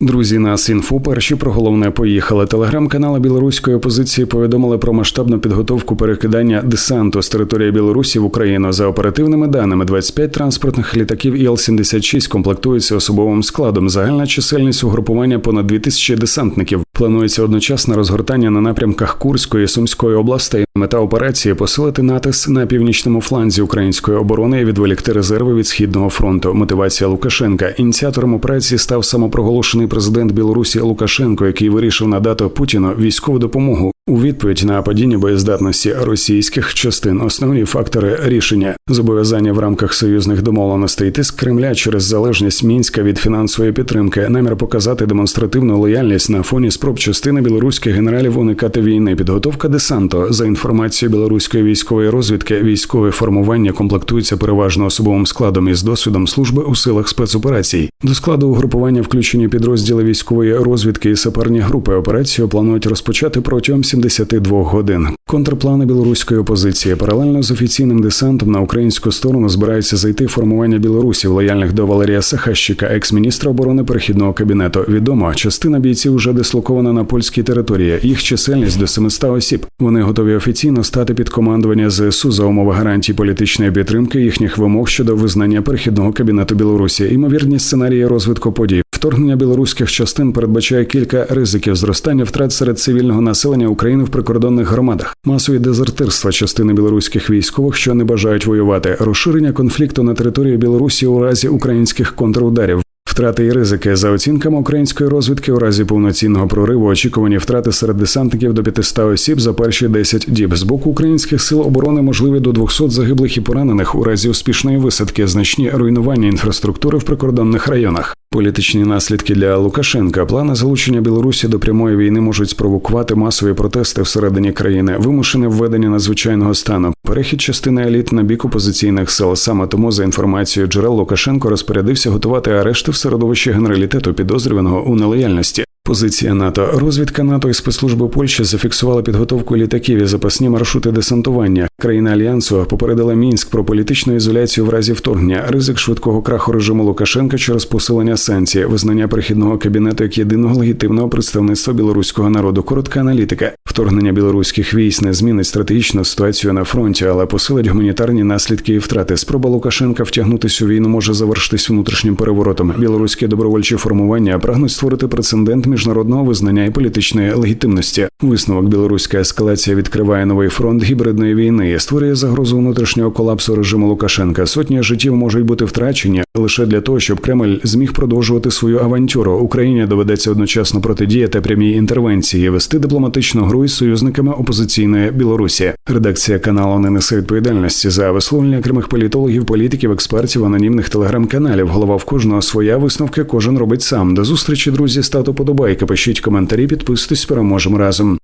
Друзі, нас інфу перші про головне поїхали. Телеграм-канали білоруської опозиції повідомили про масштабну підготовку перекидання десанту з території Білорусі в Україну. За оперативними даними, 25 транспортних літаків Іл-76 комплектуються особовим складом. Загальна чисельність угрупування понад 2000 десантників. Планується одночасне розгортання на напрямках Курської і Сумської областей. Мета операції посилити натиск на північному фланзі української оборони і відволікти резерви від східного фронту. Мотивація Лукашенка. Ініціатором операції став самопроголошений президент Білорусі Лукашенко, який вирішив надати Путіну військову допомогу. У відповідь на падіння боєздатності російських частин основні фактори рішення зобов'язання в рамках союзних домовленостей тиск Кремля через залежність мінська від фінансової підтримки, намір показати демонстративну лояльність на фоні спроб частини білоруських генералів уникати війни, підготовка десанту за інформацією білоруської військової розвідки. Військове формування комплектується переважно особовим складом із досвідом служби у силах спецоперацій. До складу угрупування включені підрозділи військової розвідки і саперні групи. Операцію планують розпочати протягом 72 годин. Контрплани білоруської опозиції паралельно з офіційним десантом на українську сторону збирається зайти формування білорусів, лояльних до Валерія Сахащика, екс-міністра оборони перехідного кабінету. Відомо, частина бійців вже дислокована на польській території. Їх чисельність до 700 осіб. Вони готові офіційно стати під командування ЗСУ за умови гарантій політичної підтримки їхніх вимог щодо визнання перехідного кабінету Білорусі. Імовірні сценарії розвитку подій. Вторгнення білоруських частин передбачає кілька ризиків зростання втрат серед цивільного населення України в прикордонних громадах, масові дезертирства частини білоруських військових, що не бажають воювати, розширення конфлікту на території Білорусі у разі українських контрударів. Втрати і ризики за оцінками української розвідки у разі повноцінного прориву очікувані втрати серед десантників до 500 осіб за перші 10 діб. З боку українських сил оборони можливі до 200 загиблих і поранених у разі успішної висадки, значні руйнування інфраструктури в прикордонних районах. Політичні наслідки для Лукашенка плани залучення Білорусі до прямої війни можуть спровокувати масові протести всередині країни, вимушене введення надзвичайного стану, перехід частини еліт на бік опозиційних сил. Саме тому, за інформацією джерел Лукашенко розпорядився готувати арешти в середовищі генералітету підозрюваного у нелояльності. Позиція НАТО, розвідка НАТО і спецслужби Польщі зафіксували підготовку літаків і запасні маршрути десантування. Країна альянсу попередила мінськ про політичну ізоляцію в разі вторгнення, ризик швидкого краху режиму Лукашенка через посилення санкцій, визнання прихідного кабінету як єдиного легітимного представництва білоруського народу. Коротка аналітика. Вторгнення білоруських військ не змінить стратегічну ситуацію на фронті, але посилить гуманітарні наслідки і втрати. Спроба Лукашенка втягнутися у війну може завершитись внутрішнім переворотом. Білоруські добровольчі формування прагнуть створити прецедент міжнародного визнання і політичної легітимності. Висновок білоруська ескалація відкриває новий фронт гібридної війни і створює загрозу внутрішнього колапсу режиму Лукашенка. Сотні життів можуть бути втрачені лише для того, щоб Кремль зміг продовжувати свою авантюру. Україні доведеться одночасно протидіяти прямій інтервенції, вести дипломатичну гру із союзниками опозиційної Білорусі. Редакція каналу не несе відповідальності за висловлення окремих політологів, політиків, експертів, анонімних телеграм-каналів. Голова в кожного своя висновки кожен робить сам. До зустрічі, друзі, стату подобайка. пишіть коментарі, підписуйтесь, переможемо разом.